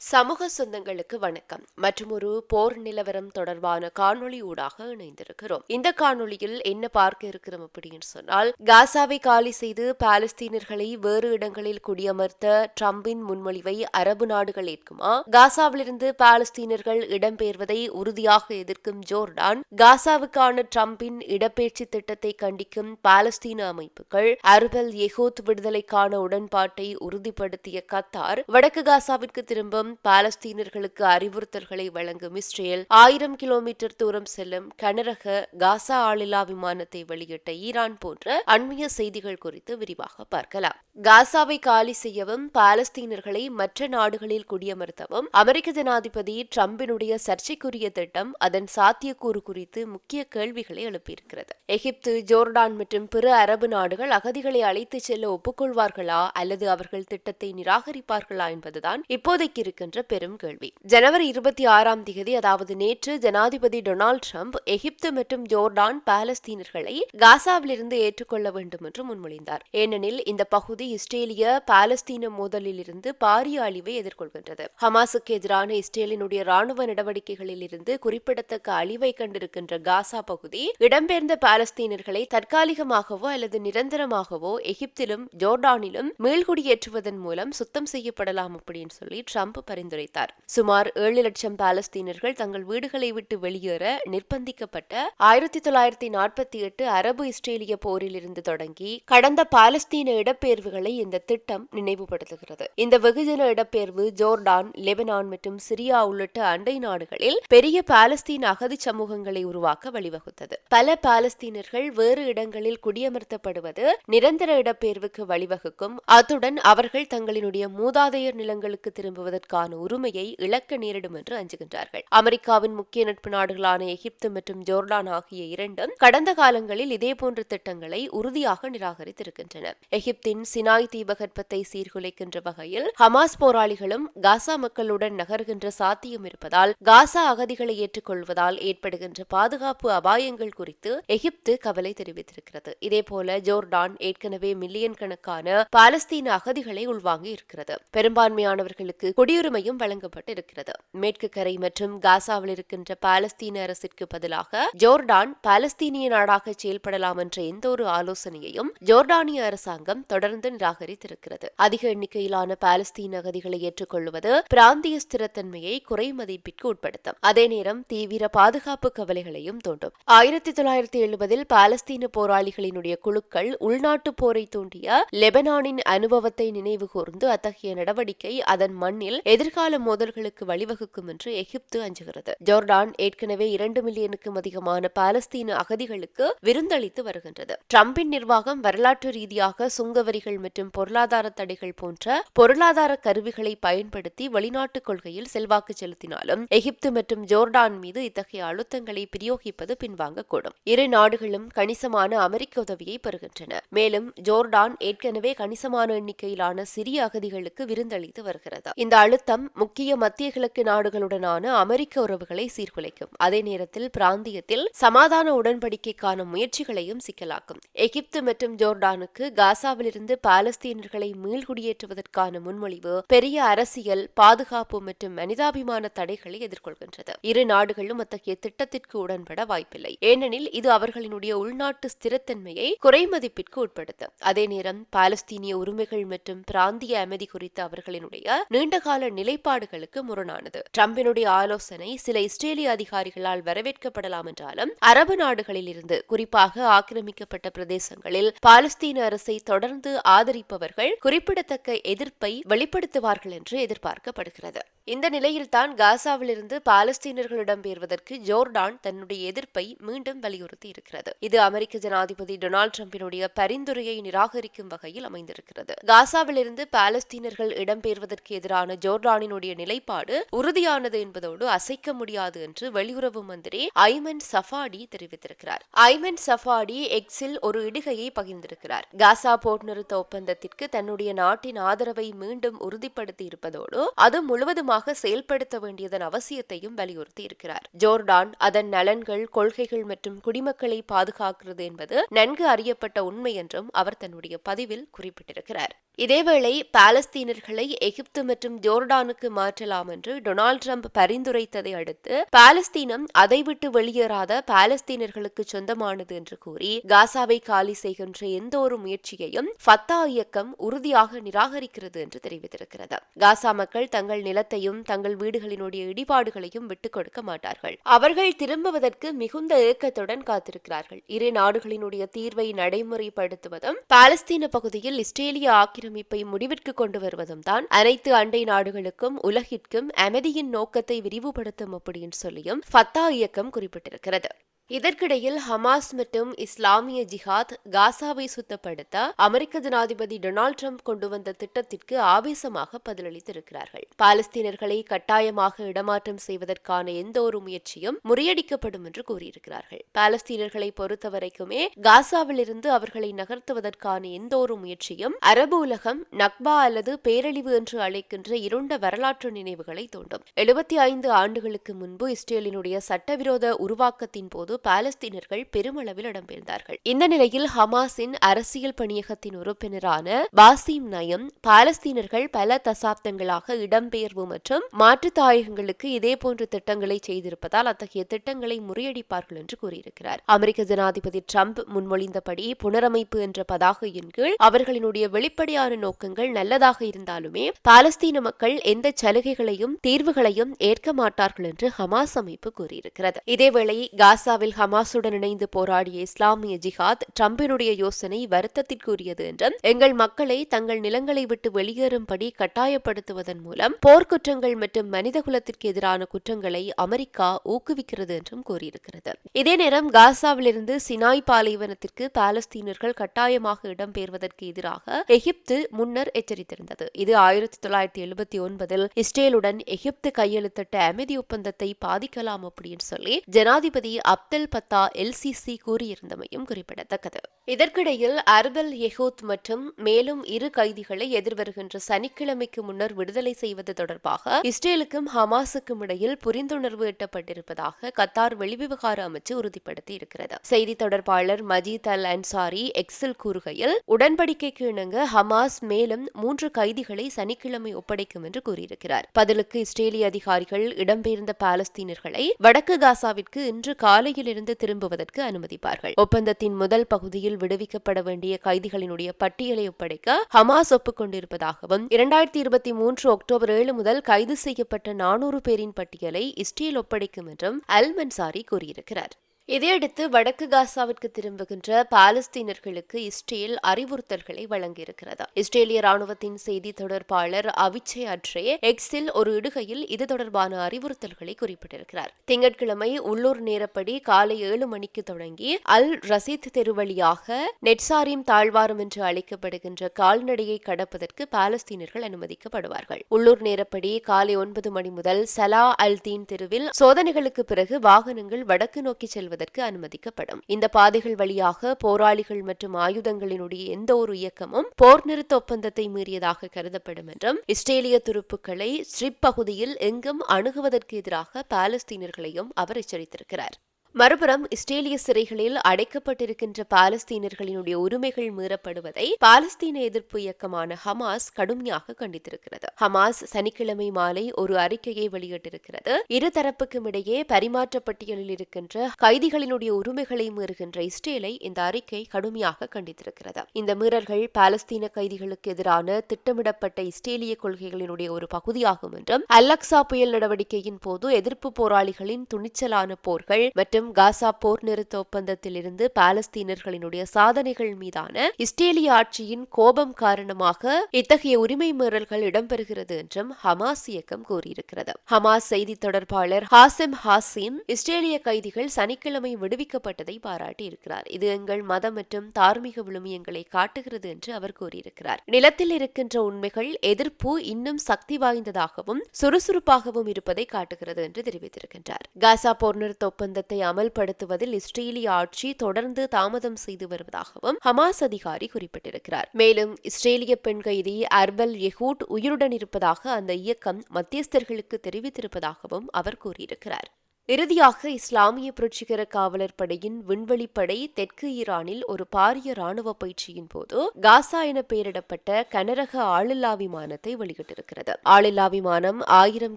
சமூக சொந்தங்களுக்கு வணக்கம். மற்றும் ஒரு போர் நிலவரம் தொடர்பான காணொளி ஊடாக இணைந்திருக்கிறோம். இந்த காணொளியில் என்ன பார்க்க இருக்கிறோம் அப்படின்னு சொன்னால் காசாவை காலி செய்து பாலஸ்தீனர்களை வேறு இடங்களில் குடியமர்த்த ட்ரம்பின் முன்மொழிவை அரபு நாடுகள் ஏற்குமா? காசாவிலிருந்து பாலஸ்தீனர்கள் இடம்பெயர்வதை உறுதியாக எதிர்க்கும் ஜோர்டான் காசாவுக்கான ட்ரம்பின் இடப்பெயர்ச்சி திட்டத்தை கண்டிக்கும் பாலஸ்தீன அமைப்புகள் அர்பல் எகோத் விடுதலைக்கான உடன்பாட்டை உறுதிப்படுத்திய கத்தார் வடக்கு காசாவிற்கு திரும்பும் பாலஸ்தீனர்களுக்கு அறிவுறுத்தல்களை வழங்கும் இஸ்ரேல் ஆயிரம் கிலோமீட்டர் தூரம் செல்லும் கனரக காசா ஆளில்லா விமானத்தை வெளியிட்ட ஈரான் போன்ற அண்மைய செய்திகள் குறித்து விரிவாக பார்க்கலாம். காசாவை காலி செய்யவும் பாலஸ்தீனர்களை மற்ற நாடுகளில் குடியமர்த்தவும் அமெரிக்க ஜனாதிபதி டிரம்பினுடைய சர்ச்சைக்குரிய திட்டம் அதன் சாத்தியக்கூறு குறித்து முக்கிய கேள்விகளை எழுப்பியிருக்கிறது. எகிப்து ஜோர்டான் மற்றும் பிற அரபு நாடுகள் அகதிகளை அழைத்துச் செல்ல ஒப்புக்கொள்வார்களா அல்லது அவர்கள் திட்டத்தை நிராகரிப்பார்களா என்பதுதான் இப்போதைக்கு இருக்க இருக்கின்ற பெரும் கேள்வி. ஜனவரி இருபத்தி ஆறாம் தேதி அதாவது நேற்று ஜனாதிபதி டொனால்டு ட்ரம்ப் எகிப்து மற்றும் ஜோர்டான் பாலஸ்தீனர்களை காசாவிலிருந்து ஏற்றுக்கொள்ள வேண்டும் என்று முன்மொழிந்தார். ஏனெனில் இந்த பகுதி இஸ்ரேலிய பாலஸ்தீன மோதலிலிருந்து பாரிய அழிவை எதிர்கொள்கின்றது. ஹமாஸுக்கு எதிரான இஸ்ரேலினுடைய ராணுவ நடவடிக்கைகளில் இருந்து குறிப்பிடத்தக்க அழிவை கண்டிருக்கின்ற காசா பகுதி இடம்பெயர்ந்த பாலஸ்தீனர்களை தற்காலிகமாகவோ அல்லது நிரந்தரமாகவோ எகிப்திலும் ஜோர்டானிலும் மீள்குடியேற்றுவதன் மூலம் சுத்தம் செய்யப்படலாம் அப்படின்னு சொல்லி ட்ரம்ப் பரிந்துரைத்தார். சுமார் ஏழு லட்சம் பாலஸ்தீனர்கள் தங்கள் வீடுகளை விட்டு வெளியேற நிர்பந்திக்கப்பட்ட ஆயிரத்தி தொள்ளாயிரத்தி நாற்பத்தி எட்டு அரபு இஸ்ரேலிய போரில் இருந்து தொடங்கி கடந்த பாலஸ்தீன இடப்பெயர்வுகளை இந்த திட்டம் நினைவுபடுத்துகிறது. இந்த வெகுஜன இடப்பெயர்வு ஜோர்டான் லெபனான் மற்றும் சிரியா உள்ளிட்ட அண்டை நாடுகளில் பெரிய பாலஸ்தீன் அகதி சமூகங்களை உருவாக்க வழிவகுத்தது. பல பாலஸ்தீனர்கள் வேறு இடங்களில் குடியமர்த்தப்படுவது நிரந்தர இடப்பெயர்வுக்கு வழிவகுக்கும். அத்துடன் அவர்கள் தங்களினுடைய மூதாதையர் நிலங்களுக்கு திரும்புவதற்கான உரிமையை இழக்க நேரிடும் என்று அஞ்சுகின்றார்கள். அமெரிக்காவின் முக்கிய நட்பு நாடுகளான எகிப்து மற்றும் ஜோர்டான் ஆகிய இரண்டும் கடந்த காலங்களில் இதேபோன்ற திட்டங்களை உறுதியாக நிராகரித்திருக்கின்றன. எகிப்தின் சினாய் தீபகற்பத்தை சீர்குலைக்கின்ற வகையில் ஹமாஸ் போராளிகளும் காசா மக்களுடன் நகர்கின்ற சாத்தியம் இருப்பதால் காசா அகதிகளை ஏற்றுக்கொள்வதால் ஏற்படுகின்ற பாதுகாப்பு அபாயங்கள் குறித்து எகிப்து கவலை தெரிவித்திருக்கிறது. இதேபோல ஜோர்டான் ஏற்கனவே மில்லியன் கணக்கான பாலஸ்தீன அகதிகளை உள்வாங்கி இருக்கிறது பெரும்பான்மையானவர்களுக்கு குடியுரிமை முன்னுரிமையும் வழங்கப்பட்டு இருக்கிறது மேற்கு கரை மற்றும் காசாவில் இருக்கின்ற பாலஸ்தீன அரசிற்கு பதிலாக ஜோர்டான் பாலஸ்தீனிய நாடாக செயல்படலாம் என்ற எந்த ஒரு ஆலோசனையையும் ஜோர்டானிய அரசாங்கம் தொடர்ந்து நிராகரித்திருக்கிறது. அதிக எண்ணிக்கையிலான பாலஸ்தீன அகதிகளை ஏற்றுக்கொள்வது பிராந்திய ஸ்திரத்தன்மையை குறை மதிப்பிற்கு உட்படுத்தும். அதே நேரம் தீவிர பாதுகாப்பு கவலைகளையும் தோன்றும் ஆயிரத்தி தொள்ளாயிரத்தி எழுபதில் பாலஸ்தீன போராளிகளினுடைய குழுக்கள் உள்நாட்டு போரை தூண்டிய லெபனானின் அனுபவத்தை நினைவு கூர்ந்து அத்தகைய நடவடிக்கை அதன் மண்ணில் எதிர்கால மோதல்களுக்கு வழிவகுக்கும் என்று எகிப்து அஞ்சுகிறது. ஜோர்டான் ஏற்கனவே இரண்டு மில்லியனுக்கும் அதிகமான பாலஸ்தீன அகதிகளுக்கு விருந்தளித்து வருகின்றது. டிரம்பின் நிர்வாகம் வரலாற்று ரீதியாக சுங்கவரிகள் மற்றும் பொருளாதார தடைகள் போன்ற பொருளாதார கருவிகளை பயன்படுத்தி வெளிநாட்டு கொள்கையில் செல்வாக்கு செலுத்தினாலும் எகிப்து மற்றும் ஜோர்டான் மீது இத்தகைய அழுத்தங்களை பிரயோகிப்பது பின்வாங்கக்கூடும். இரு நாடுகளும் கணிசமான அமெரிக்க உதவியை பெறுகின்றன. மேலும் ஜோர்டான் ஏற்கனவே கணிசமான எண்ணிக்கையிலான சிறிய அகதிகளுக்கு விருந்தளித்து வருகிறது. இந்த அழுத்தம் முக்கிய மத்திய கிழக்கு நாடுகளுடனான அமெரிக்க உறவுகளை சீர்குலைக்கும். அதே நேரத்தில் பிராந்தியத்தில் சமாதான உடன்படிக்கைக்கான முயற்சிகளையும் சிக்கலாக்கும். எகிப்து மற்றும் ஜோர்டானுக்கு காசாவிலிருந்து பாலஸ்தீனர்களை மீள்குடியேற்றுவதற்கான முன்மொழிவு பெரிய அரசியல் பாதுகாப்பு மற்றும் மனிதாபிமான தடைகளை எதிர்கொள்கின்றது. இரு நாடுகளும் அத்தகைய திட்டத்திற்கு உடன்பட வாய்ப்பில்லை. ஏனெனில் இது அவர்களினுடைய உள்நாட்டு ஸ்திரத்தன்மையை குறைமதிப்பிற்கு உட்படுத்தும். அதே நேரம் பாலஸ்தீனிய உரிமைகள் மற்றும் பிராந்திய அமைதி குறித்த அவர்களினுடைய நீண்டகால நிலைப்பாடுகளுக்கு முரணானது. டிரம்பினுடைய ஆலோசனை சில இஸ்ரேலிய அதிகாரிகளால் வரவேற்கப்படலாம் என்றாலும் அரபு நாடுகளில் இருந்து குறிப்பாக ஆக்கிரமிக்கப்பட்ட பிரதேசங்களில் பாலஸ்தீன அரசை தொடர்ந்து ஆதரிப்பவர்கள் குறிப்பிடத்தக்க எதிர்ப்பை வெளிப்படுத்துவார்கள் என்று எதிர்பார்க்கப்படுகிறது. இந்த நிலையில்தான் காசாவிலிருந்து பாலஸ்தீனர்களிடம் பெறுவதற்கு ஜோர்டான் தன்னுடைய எதிர்ப்பை மீண்டும் வலியுறுத்தி இருக்கிறது. இது அமெரிக்க ஜனாதிபதி டொனால்டு டிரம்பினுடைய பரிந்துரையை நிராகரிக்கும் வகையில் அமைந்திருக்கிறது. காசாவிலிருந்து பாலஸ்தீனர்கள் இடம்பெயர்வதற்கு எதிரான ஜோர்டானினுடைய நிலைப்பாடு உறுதியானது என்பதோடு அசைக்க முடியாது என்று வெளியுறவு மந்திரி ஐமன் சஃபாடி தெரிவித்திருக்கிறார். ஐமன் சஃபாடி எக்ஸில் ஒரு இடுகையை பகிர்ந்திருக்கிறார். காசா போர் நிறுத்த ஒப்பந்தத்திற்கு தன்னுடைய நாட்டின் ஆதரவை மீண்டும் உறுதிப்படுத்தி இருப்பதோடு அது முழுவதும் வேகமாக செயல்படுத்த வேண்டியதன் அவசியத்தையும் வலியுறுத்தி இருக்கிறார் ஜோர்டான் அதன் நலன்கள் கொள்கைகள் மற்றும் குடிமக்களை பாதுகாக்கிறது என்பது நன்கு அறியப்பட்ட உண்மை என்றும் அவர் தன்னுடைய பதிவில் குறிப்பிட்டிருக்கிறார். இதேவேளை பாலஸ்தீனர்களை எகிப்து மற்றும் ஜோர்டானுக்கு மாற்றலாம் என்று டொனால்ட் ட்ரம்ப் பரிந்துரைத்ததை அடுத்து பாலஸ்தீனம் அதை விட்டு வெளியேறாத பாலஸ்தீனர்களுக்கு சொந்தமானது என்று கூறி காசாவை காலி செய்கின்ற எந்த ஒரு முயற்சியையும் ஃபத்தா இயக்கம் உறுதியாக நிராகரிக்கிறது என்று தெரிவித்திருக்கிறது. காசா மக்கள் தங்கள் நிலத்தை நிலத்தையும் தங்கள் வீடுகளினுடைய இடிபாடுகளையும் விட்டுக் கொடுக்க மாட்டார்கள். அவர்கள் திரும்புவதற்கு மிகுந்த ஏக்கத்துடன் காத்திருக்கிறார்கள். இரு நாடுகளினுடைய தீர்வை நடைமுறைப்படுத்துவதும் பாலஸ்தீன பகுதியில் இஸ்ரேலிய ஆக்கிரமிப்பை முடிவிற்கு கொண்டு வருவதும் தான் அனைத்து அண்டை நாடுகளுக்கும் உலகிற்கும் அமைதியின் நோக்கத்தை விரிவுபடுத்தும் அப்படின்னு சொல்லியும் ஃபத்தா இயக்கம் குறிப்பிட்டிருக்கிறது. இதற்கிடையில் ஹமாஸ் மற்றும் இஸ்லாமிய ஜிஹாத் காசாவை சுத்தப்படுத்த அமெரிக்க ஜனாதிபதி டொனால்ட் ட்ரம்ப் கொண்டு வந்த திட்டத்திற்கு ஆவேசமாக பதிலளித்திருக்கிறார்கள். பாலஸ்தீனர்களை கட்டாயமாக இடமாற்றம் செய்வதற்கான எந்த ஒரு முயற்சியும் முறியடிக்கப்படும் என்று கூறியிருக்கிறார்கள். பாலஸ்தீனர்களை பொறுத்தவரைக்குமே காசாவிலிருந்து அவர்களை நகர்த்துவதற்கான எந்த ஒரு முயற்சியும் அரபு உலகம் நக்பா அல்லது பேரழிவு என்று அழைக்கின்ற இருண்ட வரலாற்று நினைவுகளை தோண்டும். எழுபத்தி ஐந்து ஆண்டுகளுக்கு முன்பு இஸ்ரேலினுடைய சட்டவிரோத உருவாக்கத்தின் போது பாலஸ்தீனர்கள் பெருமளவில் இடம்பெயர்ந்தார்கள். இந்த நிலையில் ஹமாஸின் அரசியல் பணியகத்தின் உறுப்பினரான பாசிம் நயம் பாலஸ்தீனர்கள் பல தசாப்தங்களாக இடம்பெயர்வு மற்றும் மாற்றுத் மாற்றுத்தாயகங்களுக்கு இதேபோன்ற திட்டங்களை செய்திருப்பதால் அத்தகைய திட்டங்களை முறியடிப்பார்கள் என்று கூறியிருக்கிறார். அமெரிக்க ஜனாதிபதி டிரம்ப் முன்மொழிந்தபடி புனரமைப்பு என்ற பதாகையின் கீழ் அவர்களினுடைய வெளிப்படையான நோக்கங்கள் நல்லதாக இருந்தாலுமே பாலஸ்தீன மக்கள் எந்த சலுகைகளையும் தீர்வுகளையும் ஏற்க மாட்டார்கள் என்று ஹமாஸ் அமைப்பு கூறியிருக்கிறது. இதேவேளை காசாவில் ஹமாஸுடன் இணைந்து போராடிய இஸ்லாமிய ஜிஹாத் டிரம்பினுடைய யோசனை வருத்தத்திற்குரியது என்றும் எங்கள் மக்களை தங்கள் நிலங்களை விட்டு வெளியேறும்படி கட்டாயப்படுத்துவதன் மூலம் போர்க்குற்றங்கள் மற்றும் மனிதகுலத்திற்கு எதிரான குற்றங்களை அமெரிக்கா ஊக்குவிக்கிறது என்றும் கூறியிருக்கிறது. இதே நேரம் காசாவிலிருந்து சினாய் பாலைவனத்திற்கு பாலஸ்தீனர்கள் கட்டாயமாக இடம்பெயர்வதற்கு எதிராக எகிப்து முன்னர் எச்சரித்திருந்தது. இது ஆயிரத்தி தொள்ளாயிரத்தி எழுபத்தி ஒன்பதில் இஸ்ரேலுடன் எகிப்து கையெழுத்திட்ட அமைதி ஒப்பந்தத்தை பாதிக்கலாம் அப்படின்னு சொல்லி ஜனாதிபதி அப்தல் பத்தா எல்சிசி கூறியிருந்தமையும் குறிப்பிடத்தக்கது. இதற்கிடையில் அர்பல் எஹூத் மற்றும் மேலும் இரு கைதிகளை எதிர்வருகின்ற சனிக்கிழமைக்கு முன்னர் விடுதலை செய்வது தொடர்பாக இஸ்ரேலுக்கும் ஹமாஸுக்கும் இடையில் புரிந்துணர்வு எட்டப்பட்டிருப்பதாக கத்தார் வெளிவிவகார அமைச்சு உறுதிப்படுத்தி இருக்கிறது செய்தி தொடர்பாளர் மஜீத் அல் அன்சாரி எக்ஸில் கூறுகையில் உடன்படிக்கைக்கு இணங்க ஹமாஸ் மேலும் மூன்று கைதிகளை சனிக்கிழமை ஒப்படைக்கும் என்று கூறியிருக்கிறார். பதிலுக்கு இஸ்ரேலிய அதிகாரிகள் இடம்பெயர்ந்த பாலஸ்தீனர்களை வடக்கு காசாவிற்கு இன்று காலையில் இருந்து திரும்புவதற்கு அனுமதிப்பார்கள். ஒப்பந்தத்தின் முதல் பகுதியில் விடுவிக்கப்பட வேண்டிய கைதிகளினுடைய பட்டியலை ஒப்படைக்க ஹமாஸ் ஒப்புக்கொண்டிருப்பதாகவும் இரண்டாயிரத்தி இருபத்தி மூன்று அக்டோபர் ஏழு முதல் கைது செய்யப்பட்ட நானூறு பேரின் பட்டியலை இஸ்ரேல் ஒப்படைக்கும் என்றும் அல் மன்சாரி கூறியிருக்கிறார். இதையடுத்து வடக்கு காசாவிற்கு திரும்புகின்ற பாலஸ்தீனர்களுக்கு இஸ்ரேல் அறிவுறுத்தல்களை வழங்கியிருக்கிறது. இஸ்ரேலிய ராணுவத்தின் செய்தி தொடர்பாளர் அவிச்சே அட்ரே எக்ஸில் ஒரு இடுகையில் இது தொடர்பான அறிவுறுத்தல்களை குறிப்பிட்டிருக்கிறார். திங்கட்கிழமை உள்ளூர் நேரப்படி காலை ஏழு மணிக்கு தொடங்கி அல் ரசீத் தெரு வழியாக நெட்சாரிம் தாழ்வாரம் என்று அழைக்கப்படுகின்ற கால்நடையை கடப்பதற்கு பாலஸ்தீனர்கள் அனுமதிக்கப்படுவார்கள். உள்ளூர் நேரப்படி காலை ஒன்பது மணி முதல் சலா அல் தீன் தெருவில் சோதனைகளுக்கு பிறகு வாகனங்கள் வடக்கு நோக்கி செல்வது செல்வதற்கு அனுமதிக்கப்படும். இந்த பாதைகள் வழியாக போராளிகள் மற்றும் ஆயுதங்களினுடைய எந்த ஒரு இயக்கமும் போர் நிறுத்த ஒப்பந்தத்தை மீறியதாக கருதப்படும் என்றும் இஸ்ரேலிய துருப்புக்களை ஸ்ட்ரிப் பகுதியில் எங்கும் அணுகுவதற்கு எதிராக பாலஸ்தீனர்களையும் அவர் எச்சரித்திருக்கிறார். மறுபுறம் இஸ்ரேலிய சிறைகளில் அடைக்கப்பட்டிருக்கின்ற பாலஸ்தீனர்களினுடைய உரிமைகள் மீறப்படுவதை பாலஸ்தீன எதிர்ப்பு இயக்கமான ஹமாஸ் கடுமையாக கண்டித்திருக்கிறது. ஹமாஸ் சனிக்கிழமை மாலை ஒரு அறிக்கையை வெளியிட்டிருக்கிறது. இருதரப்புக்கும் இடையே பரிமாற்ற பட்டியலில் இருக்கின்ற கைதிகளினுடைய உரிமைகளை மீறுகின்ற இஸ்ரேலை இந்த அறிக்கை கடுமையாக கண்டித்திருக்கிறது. இந்த மீறல்கள் பாலஸ்தீன கைதிகளுக்கு எதிரான திட்டமிடப்பட்ட இஸ்ரேலிய கொள்கைகளினுடைய ஒரு பகுதியாகும் என்றும் அல்லக்சா புயல் நடவடிக்கையின் போது எதிர்ப்பு போராளிகளின் துணிச்சலான போர்கள் மற்றும் மற்றும் காசா போர் நிறுத்த ஒப்பந்தத்தில் இருந்து பாலஸ்தீனர்களினுடைய சாதனைகள் மீதான இஸ்ரேலிய ஆட்சியின் கோபம் காரணமாக இத்தகைய உரிமை மீறல்கள் இடம்பெறுகிறது என்றும் ஹமாஸ் இயக்கம் கூறியிருக்கிறது. ஹமாஸ் செய்தி தொடர்பாளர் ஹாசிம் ஹாசிம் இஸ்ரேலிய கைதிகள் சனிக்கிழமை விடுவிக்கப்பட்டதை பாராட்டியிருக்கிறார். இது எங்கள் மதம் மற்றும் தார்மீக விழுமியங்களை காட்டுகிறது என்று அவர் கூறியிருக்கிறார். நிலத்தில் இருக்கின்ற உண்மைகள் எதிர்ப்பு இன்னும் சக்தி வாய்ந்ததாகவும் சுறுசுறுப்பாகவும் இருப்பதை காட்டுகிறது என்று தெரிவித்திருக்கின்றார். காசா போர் நிறுத்த ஒப்பந்தத்தை அமல்படுத்துவதில் இஸ்ரேலிய ஆட்சி தொடர்ந்து தாமதம் செய்து வருவதாகவும் ஹமாஸ் அதிகாரி குறிப்பிட்டிருக்கிறார். மேலும் இஸ்ரேலிய பெண் கைதி அர்பல் எஹூட் உயிருடன் இருப்பதாக அந்த இயக்கம் மத்தியஸ்தர்களுக்கு தெரிவித்திருப்பதாகவும் அவர் கூறியிருக்கிறார். இறுதியாக இஸ்லாமிய புரட்சிகர காவலர் படையின் விண்வெளிப்படை தெற்கு ஈரானில் ஒரு பாரிய ராணுவ பயிற்சியின் போது காசா என பெயரிடப்பட்ட கனரக ஆளில்லா விமானத்தை வெளியிட்டிருக்கிறது. ஆளில்லா விமானம் ஆயிரம்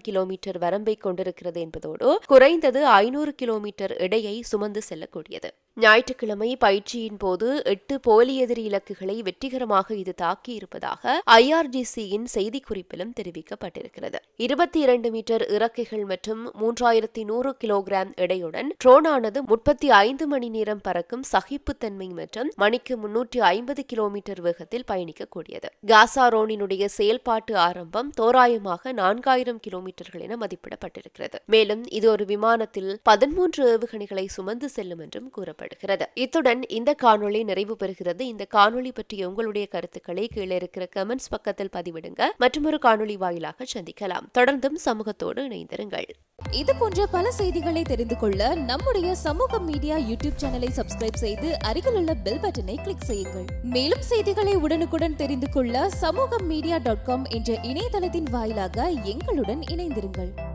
கிலோமீட்டர் வரம்பை கொண்டிருக்கிறது என்பதோடு குறைந்தது ஐநூறு கிலோமீட்டர் இடையை சுமந்து செல்லக்கூடியது. ஞாயிற்றுக்கிழமை பயிற்சியின் போது எட்டு போலி எதிரி இலக்குகளை வெற்றிகரமாக இது தாக்கியிருப்பதாக ஐஆர்ஜிசியின் செய்திக்குறிப்பிலும் தெரிவிக்கப்பட்டிருக்கிறது. இருபத்தி இரண்டு மீட்டர் இறக்கைகள் மற்றும் மூன்றாயிரத்தி நூறு கிலோகிராம் எடையுடன் ட்ரோனானது முப்பத்தி ஐந்து மணி நேரம் பறக்கும் சகிப்புத்தன்மை மற்றும் மணிக்கு முன்னூற்றி ஐம்பது கிலோமீட்டர் வேகத்தில் பயணிக்கக்கூடியது. காசா ரோனினுடைய செயல்பாட்டு ஆரம்பம் தோராயமாக நான்காயிரம் கிலோமீட்டர்கள் என மதிப்பிடப்பட்டிருக்கிறது. மேலும் இது ஒரு விமானத்தில் பதிமூன்று ஏவுகணைகளை சுமந்து செல்லும் என்றும் கூறப்படுகிறது இத்துடன் இந்த காணொளி நிறைவு பெறுகிறது. இந்த காணொளி பற்றிய உங்களுடைய கருத்துக்களை கீழே இருக்கிற கமெண்ட்ஸ் பக்கத்தில் பதிவிடுங்க. மற்றும் ஒரு காணொளி வாயிலாக சந்திக்கலாம். தொடர்ந்தும் சமூகத்தோடு இணைந்திருங்கள். இது போன்ற பல செய்திகளை தெரிந்து கொள்ள நம்முடைய சமூக மீடியா யூடியூப் சேனலை சப்ஸ்கிரைப் செய்து அருகில் உள்ள பெல் பட்டனை கிளிக் செய்யுங்கள். மேலும் செய்திகளை உடனுக்குடன் தெரிந்து கொள்ள சமூக மீடியா டாட் காம் என்ற இணையதளத்தின் வாயிலாக எங்களுடன் இணைந்திருங்கள்.